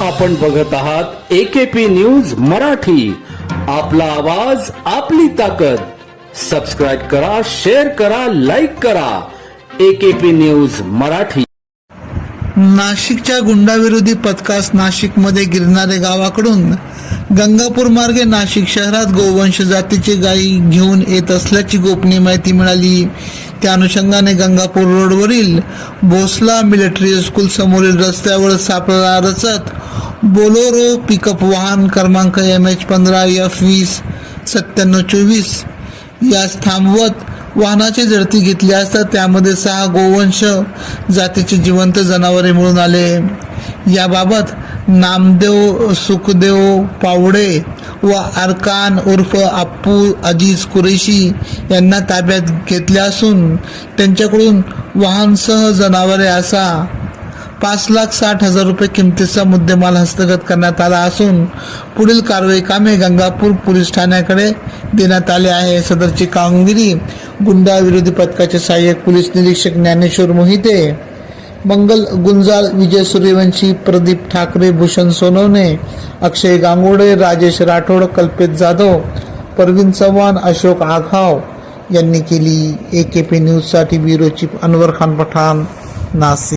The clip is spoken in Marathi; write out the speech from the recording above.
आपण बघत आहात एकेपी न्यूज मराठी. आपला आवाज आपली ताकद. सबस्क्राईब करा शेअर करा लाईक करा. AKP news Marathi. नाशिकच्या गुंडाविरोधी पथकास नाशिकमध्ये गिरणारे गावाकडून गंगापूर मार्गे नाशिक शहरात गोवंश जातीची गायी घेऊन येत असल्याची गोपनीय माहिती मिळाली. त्या अनुषंगाने गंगापूर रोडवरील भोसला मिलिटरी स्कूल समोरील रस्त्यावर सापळा रचत बोलोरो पिकअप वाहन क्रमांक एम एच पंधरा एफ वीस सत्त्याण्णव चोवीस यास थांबवत वाहनाची झडती घेतली असता त्यामध्ये सहा गोवंश जातीचे जिवंत जनावरे मिळून आले. याबाबत नामदेव सुखदेव पावडे व अरकान उर्फ अप्पू अजीज कुरेशी यांना ताब्यात घेतल्या असून त्यांच्याकडून वाहनसह जनावरे असा पाच लाख साठ हजार रुपये किमतीचा मुद्देमाल हस्तगत करण्यात आला असून पुढील कारवाई कामे गंगापूर पोलीस ठाण्याकडे देण्यात आले आहे. सदरची कामगिरी गुंडा विरोधी पथकाचे सहाय्यक पोलीस निरीक्षक ज्ञानेश्वर मोहिते मंगल गुंजाल विजय सूर्यवंशी प्रदीप ठाकरे भूषण सोनवणे अक्षय गांगोडे राजेश राठोड कल्पित जाधव परवीन चव्हाण अशोक आघाव यांनी केली ए के पी न्यूजसाठी ब्युरो चीफ अनवर खान पठाण नाशिक.